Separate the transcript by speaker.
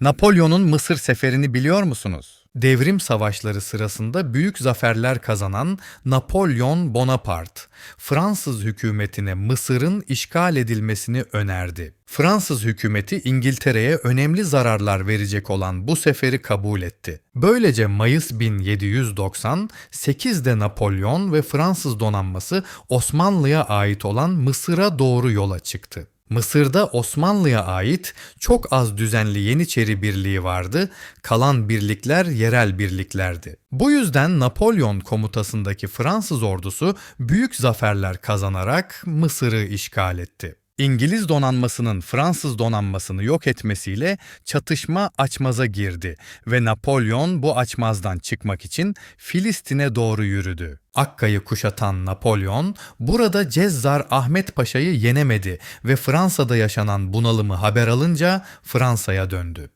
Speaker 1: Napolyon'un Mısır seferini biliyor musunuz? Devrim savaşları sırasında büyük zaferler kazanan Napolyon Bonaparte, Fransız hükümetine Mısır'ın işgal edilmesini önerdi. Fransız hükümeti İngiltere'ye önemli zararlar verecek olan bu seferi kabul etti. Böylece Mayıs 1790, 8'de Napolyon ve Fransız donanması Osmanlı'ya ait olan Mısır'a doğru yola çıktı. Mısır'da Osmanlı'ya ait çok az düzenli Yeniçeri Birliği vardı, kalan birlikler yerel birliklerdi. Bu yüzden Napolyon komutasındaki Fransız ordusu büyük zaferler kazanarak Mısır'ı işgal etti. İngiliz donanmasının Fransız donanmasını yok etmesiyle çatışma açmaza girdi ve Napolyon bu açmazdan çıkmak için Filistin'e doğru yürüdü. Akka'yı kuşatan Napolyon burada Cezzar Ahmet Paşa'yı yenemedi ve Fransa'da yaşanan bunalımı haber alınca Fransa'ya döndü.